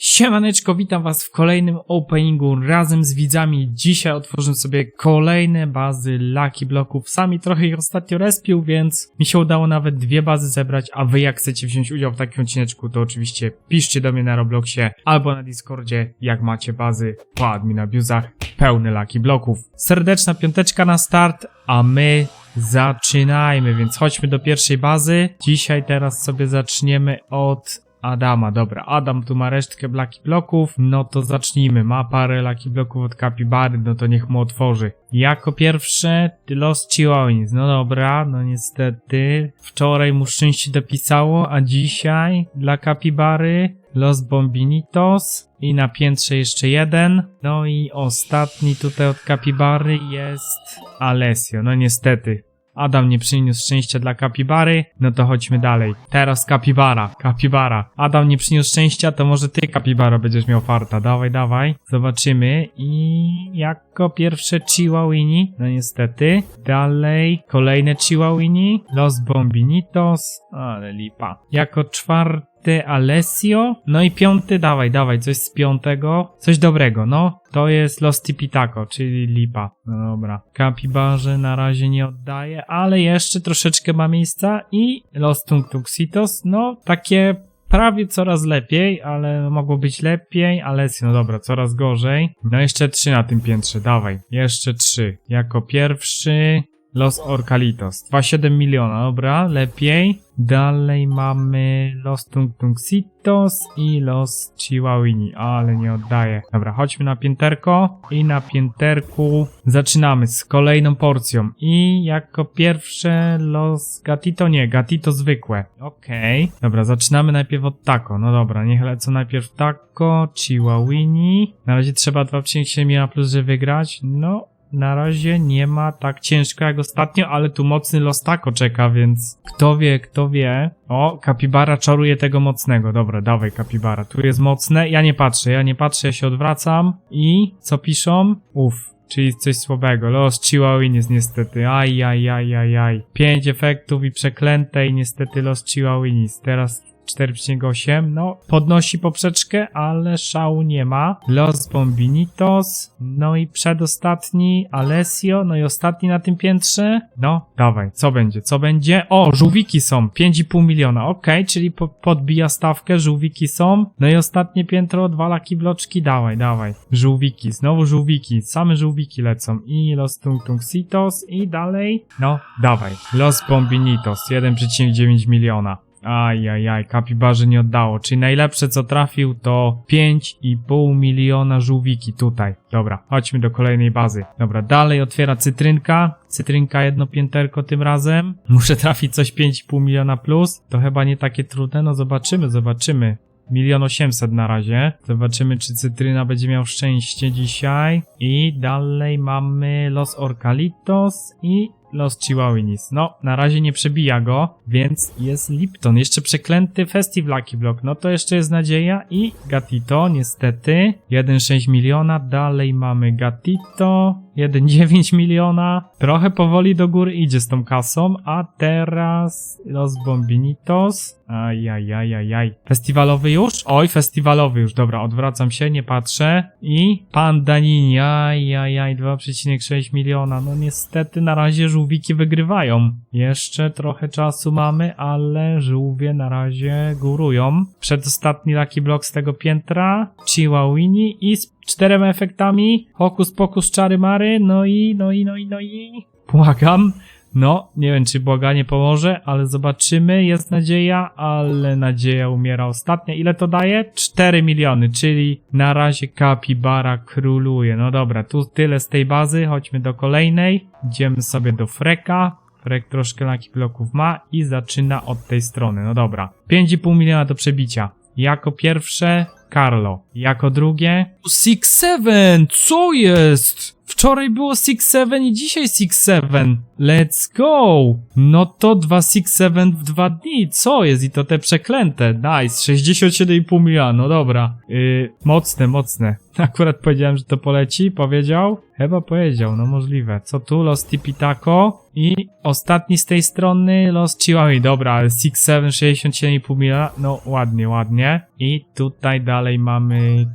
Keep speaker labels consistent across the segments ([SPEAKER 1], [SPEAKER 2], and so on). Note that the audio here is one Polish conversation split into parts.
[SPEAKER 1] Siemaneczko, witam was w kolejnym openingu razem z widzami. Dzisiaj otworzę sobie kolejne bazy Lucky Blocków. Sami trochę ich ostatnio respił, więc mi się udało nawet dwie bazy zebrać, a wy jak chcecie wziąć udział w takim odcineczku, to oczywiście piszcie do mnie na Robloxie albo na Discordzie, jak macie bazy po admin abuzach pełne Lucky Blocków. Serdeczna piąteczka na start, a my zaczynajmy, więc chodźmy do pierwszej bazy. Dzisiaj teraz sobie zaczniemy od Adama, dobra. Adam tu ma resztkę Lucky Bloków, no to zacznijmy. Ma parę Lucky Bloków od Capybary, no to niech mu otworzy. Jako pierwsze Los Chihuahuas. No dobra, no niestety. Wczoraj mu szczęście dopisało, a dzisiaj dla Capybary Los Bombinitos i na piętrze jeszcze jeden. No i ostatni tutaj od Capybary jest Alessio. No niestety. Adam nie przyniósł szczęścia dla kapibary, no to chodźmy dalej. Teraz kapibara, kapibara. Adam nie przyniósł szczęścia, to może ty kapibara będziesz miał farta. Dawaj, dawaj. Zobaczymy. I jako pierwsze Chihuahuini, no niestety. Dalej kolejne Chihuahuini. Los Bombinitos, ale lipa. Jako czwarty Alessio. No i piąty, dawaj, dawaj, coś z piątego. Coś dobrego, no. To jest Los Tipitaco, czyli lipa. No dobra. Kapibarze na razie nie oddaje, ale jeszcze troszeczkę ma miejsca. I Los Tung Tuxitos, no takie prawie coraz lepiej, ale mogło być lepiej. Alessio, no dobra, coraz gorzej. No jeszcze trzy na tym piętrze, dawaj. Jeszcze trzy. Jako pierwszy Los Orcalitos. 2,7 miliona, dobra, lepiej. Dalej mamy Los Tung Tungsitos i Los Chihuahuini, ale nie oddaję. Dobra, chodźmy na pięterko i na pięterku zaczynamy z kolejną porcją. I jako pierwsze Los Gatito, nie, Gatito zwykłe. Okej. Okay. Dobra, zaczynamy najpierw od Taco. No dobra, niech lecą najpierw Taco, Chihuahuini. Na razie trzeba 2,7 na plus, żeby wygrać. No, na razie nie ma tak ciężko jak ostatnio, ale tu mocny los tako czeka, więc kto wie, kto wie. O, kapibara czaruje tego mocnego. Dobra, dawaj kapibara. Tu jest mocne. Ja nie patrzę, ja nie patrzę, ja się odwracam. I co piszą? Uff, czyli coś słabego. Los Chihuahuinis niestety. Aj, aj, aj, aj, aj. Pięć efektów i przeklęte i niestety Los Chihuahuinis. Teraz 4,8. No, podnosi poprzeczkę, ale szału nie ma. Los Bombinitos. No i przedostatni Alessio. No i ostatni na tym piętrze. No, dawaj, co będzie, co będzie? O, żółwiki są. 5,5 miliona. Okay, czyli po podbija stawkę. Żółwiki są. No i ostatnie piętro, dwa laki bloczki. Dawaj, dawaj. Żółwiki, znowu żółwiki. Same żółwiki lecą. I Los Tung Tungsitos. I dalej. No, dawaj. Los Bombinitos. 1,9 miliona. Ajajaj, kapibarzy nie oddało. Czyli najlepsze co trafił to 5,5 miliona żółwiki tutaj. Dobra, chodźmy do kolejnej bazy. Dobra, dalej otwiera cytrynka. Cytrynka jedno pięterko tym razem. Muszę trafić coś 5,5 miliona plus. To chyba nie takie trudne, no zobaczymy, zobaczymy. Milion osiemset na razie. Zobaczymy, czy Cytryna będzie miał szczęście dzisiaj. I dalej mamy Los Orcalitos i Los Chihuahuinis. No, na razie nie przebija go, więc jest Lipton. Jeszcze przeklęty Festive Lucky Block. No to jeszcze jest nadzieja. I Gatito, niestety. 1,6 miliona. Dalej mamy Gatito. 1,9 miliona. Trochę powoli do góry idzie z tą kasą. A teraz Los Bombinitos. Ajajajajaj. Festiwalowy już? Oj, festiwalowy już. Dobra, odwracam się, nie patrzę. I Pandanini. Ajajaj, 2,6 miliona. No niestety na razie żółwiki wygrywają. Jeszcze trochę czasu mamy, ale żółwie na razie górują. Przedostatni Lucky Block z tego piętra. Chihuahuini i czterema efektami. Hokus pokus czary mary. No i, no i, no i, no i. Błagam. No, nie wiem, czy błaganie pomoże, ale zobaczymy. Jest nadzieja, ale nadzieja umiera ostatnia. Ile to daje? 4 miliony, czyli na razie Capybara króluje. No dobra, tu tyle z tej bazy. Chodźmy do kolejnej. Idziemy sobie do Freka. Frek troszkę laki bloków ma i zaczyna od tej strony. No dobra. 5,5 miliona do przebicia. Jako pierwsze Carlo. Jako drugie 6-7! Co jest? Wczoraj było 6-7 i dzisiaj 6-7. Let's go! No to 2 6-7 w dwa dni. Co jest? I to te przeklęte. Nice. 67,5 miliona. No dobra. Yy, mocne, mocne. Akurat powiedziałem, że to poleci. Powiedział? Chyba powiedział. No możliwe. Co tu? Los Tipitako. I ostatni z tej strony Los Chihuahua. Dobra, ale 6-7, 67,5 miliona. No ładnie, ładnie. I tutaj dalej mamy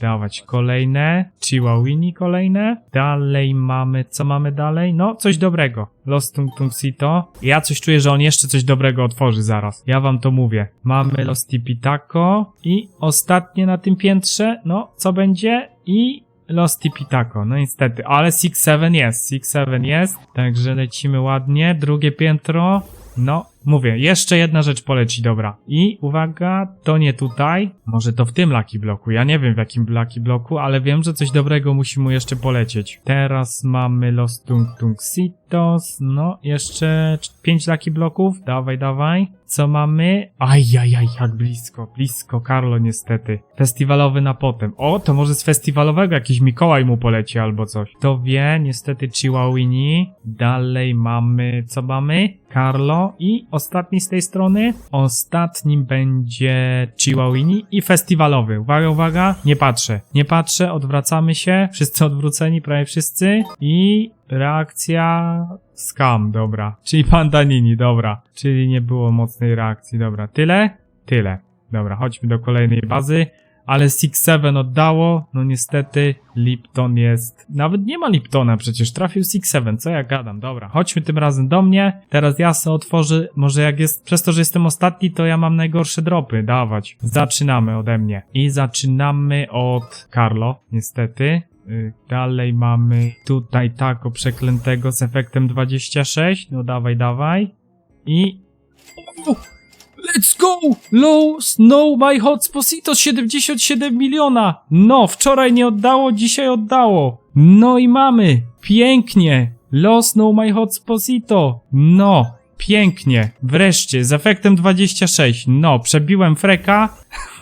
[SPEAKER 1] Dawać kolejne. Chihuahuini kolejne. Dalej mamy, co mamy dalej? No, coś dobrego. Los Tung Tung Sito. Ja coś czuję, że on jeszcze coś dobrego otworzy zaraz. Ja wam to mówię. Mamy Los Tipitako. I ostatnie na tym piętrze. No, co będzie? I Los Tipitako, no niestety, ale 6-7 jest, 6-7 jest, także lecimy ładnie, drugie piętro, no, mówię, jeszcze jedna rzecz poleci, dobra. I uwaga, to nie tutaj, może to w tym Lucky Bloku, ja nie wiem w jakim Lucky Bloku, ale wiem, że coś dobrego musi mu jeszcze polecieć. Teraz mamy Los Tung Tung Sitos, no, jeszcze 5 Lucky Bloków, dawaj, dawaj. Co mamy? Ajajaj, jak blisko, blisko, Carlo niestety. Festiwalowy na potem. O, to może z festiwalowego jakiś Mikołaj mu poleci albo coś. To wie, niestety Chihuahuini. Dalej mamy, co mamy? Carlo i ostatni z tej strony. Ostatnim będzie Chihuahuini i festiwalowy. Uwaga, uwaga, nie patrzę. Nie patrzę, odwracamy się. Wszyscy odwróceni, prawie wszyscy. I reakcja scam, dobra. Czyli Pandanini, dobra. Czyli nie było mocnej reakcji, dobra. Tyle? Tyle. Dobra, chodźmy do kolejnej bazy. Ale 6-7 oddało, no niestety Lipton jest... Nawet nie ma Liptona przecież, trafił 6-7, co ja gadam, dobra. Chodźmy tym razem do mnie, teraz ja se otworzę, może jak jest... Przez to, że jestem ostatni, to ja mam najgorsze dropy, dawać. Zaczynamy ode mnie. I zaczynamy od Carlo, niestety. Y, Dalej mamy tutaj tako przeklętego z efektem 26. No dawaj, dawaj. I... O! Let's go! Low Snow My Hot Sposito 77 miliona! No, wczoraj nie oddało, dzisiaj oddało. No i mamy! Pięknie! Low Snow My Hot Sposito! No, pięknie! Wreszcie, z efektem 26. No, przebiłem Freka.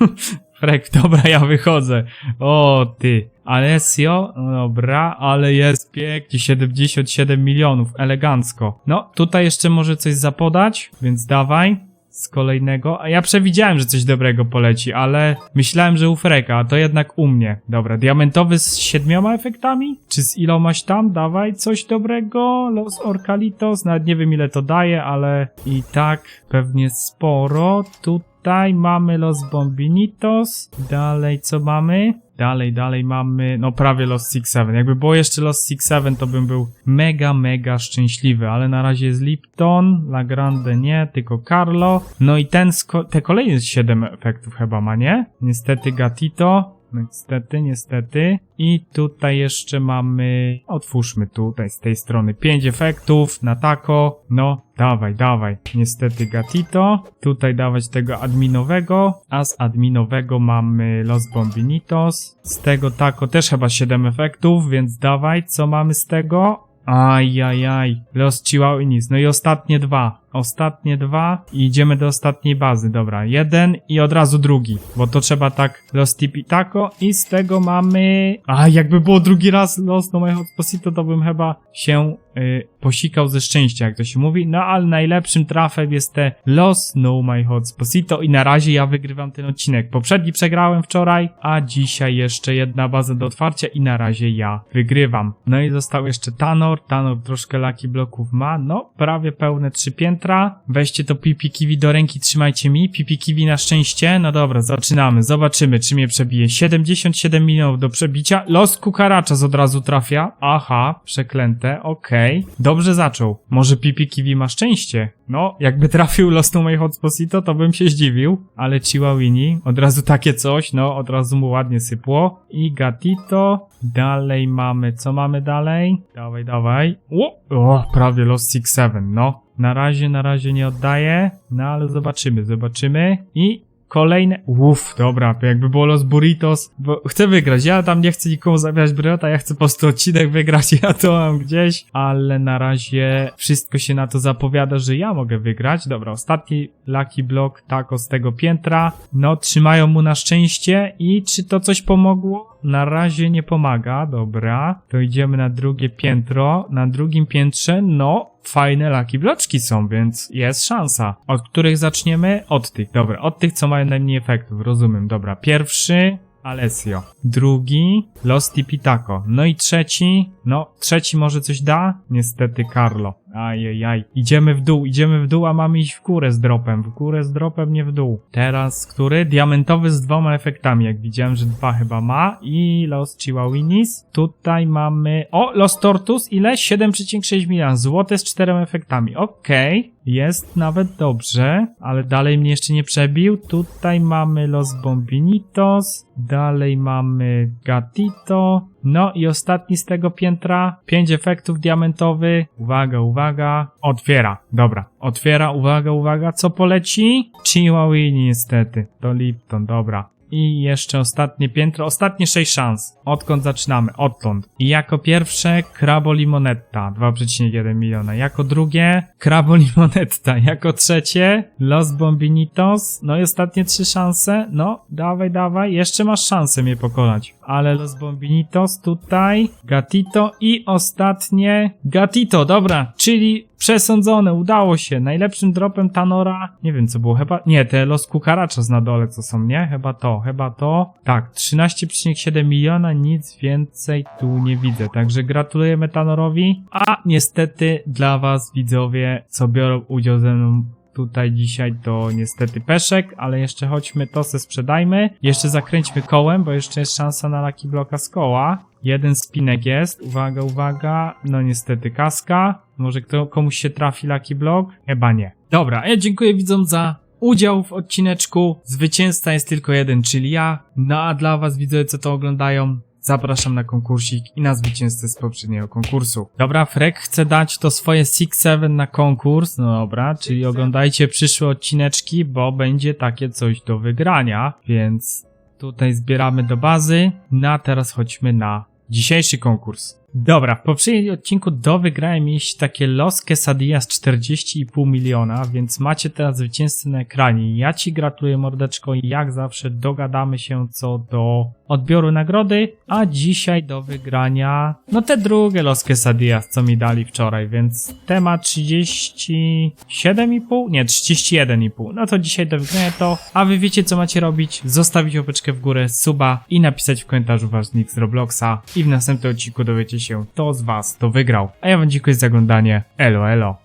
[SPEAKER 1] Frek, dobra, ja wychodzę. O, ty. Alessio, dobra, ale jest pięknie, 77 milionów, elegancko. No, tutaj jeszcze może coś zapodać, więc dawaj. Z kolejnego, a ja przewidziałem, że coś dobrego poleci, ale myślałem, że u Freka, a to jednak u mnie. Dobra, diamentowy z siedmioma efektami? Czy z ilomaś tam? Dawaj coś dobrego. Los Orcalitos, nawet nie wiem ile to daje, ale i tak pewnie sporo. Tutaj mamy Los Bombinitos. Dalej co mamy? Dalej, dalej mamy, no prawie Lost Six Seven. Jakby było jeszcze Lost Six Seven, to bym był mega, mega szczęśliwy, ale na razie jest Lipton, La Grande nie, tylko Carlo. No i ten, te kolejne 7 efektów chyba ma, nie? Niestety Gatito. Niestety, niestety. I tutaj jeszcze mamy, otwórzmy tutaj z tej strony 5 efektów na tako. No, dawaj, dawaj. Niestety Gatito. Tutaj dawać tego adminowego, a z adminowego mamy Los Bombinitos. Z tego tako też chyba 7 efektów, więc dawaj, co mamy z tego? Ajajaj, Los Chihuahuinis. No i ostatnie dwa. Ostatnie dwa i idziemy do ostatniej bazy. Dobra, jeden i od razu drugi, bo to trzeba tak Los Tipitako i z tego mamy... A, jakby było drugi raz Los No My Hotposito, to bym chyba się y, posikał ze szczęścia, jak to się mówi. No, ale najlepszym trafem jest te Los No My Hotposito i na razie ja wygrywam ten odcinek. Poprzedni przegrałem wczoraj, a dzisiaj jeszcze jedna baza do otwarcia i na razie ja wygrywam. No i został jeszcze Tanor. Tanor troszkę laki bloków ma, no, prawie pełne trzy piętra. Weźcie to Pipi Kiwi do ręki, trzymajcie mi. Pipi Kiwi na szczęście. No dobra, zaczynamy. Zobaczymy, czy mnie przebije. 77 milionów do przebicia. Los Kukaraczas od razu trafia. Aha, przeklęte, okej. Dobrze zaczął. Może Pipi Kiwi ma szczęście. No, jakby trafił Los No My Hotsposito, to bym się zdziwił. Ale Chihuahuini, od razu takie coś, no, od razu mu ładnie sypło. I Gatito. Dalej mamy, co mamy dalej? Dawaj, dawaj. O, o prawie Los Six Seven, no. Na razie, na razie nie oddaję, no ale zobaczymy, zobaczymy. I kolejne... Uff, dobra, jakby było Los Burritos, bo chcę wygrać, ja tam nie chcę nikomu zabierać Bryota, ja chcę po prostu odcinek wygrać, ja to mam gdzieś, ale na razie wszystko się na to zapowiada, że ja mogę wygrać. Dobra, ostatni Lucky Block tako z tego piętra, no trzymają mu na szczęście i czy to coś pomogło? Na razie nie pomaga, dobra. To idziemy na drugie piętro. Na drugim piętrze, no, fajne laki bloczki są, więc jest szansa. Od których zaczniemy? Od tych, dobra. Od tych, co mają najmniej efektów, rozumiem, dobra. Pierwszy, Alessio. Drugi, Los Tipitaco. No i trzeci, no, trzeci może coś da? Niestety Carlo. Ajajaj. Idziemy w dół, idziemy w dół, a mamy iść w górę z dropem. W górę z dropem, nie w dół. Teraz, który? Diamentowy z dwoma efektami, jak widziałem, że dwa chyba ma. I Los Chihuahuinis. Tutaj mamy... O, Los Tortus, ile? 7,6 miliona. Złote z czterema efektami. Okej. Jest nawet dobrze, ale dalej mnie jeszcze nie przebił. Tutaj mamy Los Bombinitos, dalej mamy Gatito, no i ostatni z tego piętra, 5 efektów diamentowy. Uwaga, uwaga. Otwiera. Dobra. Otwiera, uwaga, uwaga. Co poleci? Chihuahuini niestety. To Lipton, dobra. I jeszcze ostatnie piętro, ostatnie 6 szans. Odkąd zaczynamy? Odtąd. I jako pierwsze Crabo Limonetta, 2,1 miliona. Jako drugie Crabo Limonetta. Jako trzecie Los Bombinitos. No i ostatnie trzy szanse. No, dawaj, dawaj. Jeszcze masz szansę mnie pokonać. Ale Los Bombinitos tutaj, Gatito i ostatnie Gatito, dobra, czyli przesądzone, udało się. Najlepszym dropem Tanora, nie wiem co było, chyba, nie, te Los Cucarachas na dole co są, nie? Chyba to, chyba to. Tak, 13,7 miliona, nic więcej tu nie widzę. Także gratulujemy Tanorowi, a niestety dla was widzowie, co biorą udział ze mną tutaj dzisiaj to niestety peszek, ale jeszcze chodźmy to se sprzedajmy. Jeszcze zakręćmy kołem, bo jeszcze jest szansa na Lucky Bloka z koła. Jeden spinek jest, uwaga, uwaga, no niestety kaska. Może kto, komuś się trafi Lucky Block? Chyba nie. Dobra, ja dziękuję widzom za udział w odcineczku. Zwycięzca jest tylko jeden, czyli ja. No a dla was widzowie, co to oglądają, zapraszam na konkursik i na zwycięzcę z poprzedniego konkursu. Dobra, Frek chce dać to swoje 6-7 na konkurs, no dobra, czyli oglądajcie przyszłe odcineczki, bo będzie takie coś do wygrania, więc tutaj zbieramy do bazy, no a teraz chodźmy na dzisiejszy konkurs. Dobra, w poprzednim odcinku do wygrania mieliście takie Los Quesadillas 40,5 miliona, więc macie teraz zwycięzcę na ekranie. Ja ci gratuluję mordeczko i jak zawsze dogadamy się co do odbioru nagrody, a dzisiaj do wygrania, no te drugie Los Quesadillas, co mi dali wczoraj, więc temat 37,5? Nie, 31,5. No to dzisiaj do wygrania to, a wy wiecie co macie robić, zostawić łapeczkę w górę, suba i napisać w komentarzu wasz nick z Robloxa i w następnym odcinku dowiecie się, kto z was to wygrał. A ja wam dziękuję za oglądanie, elo elo.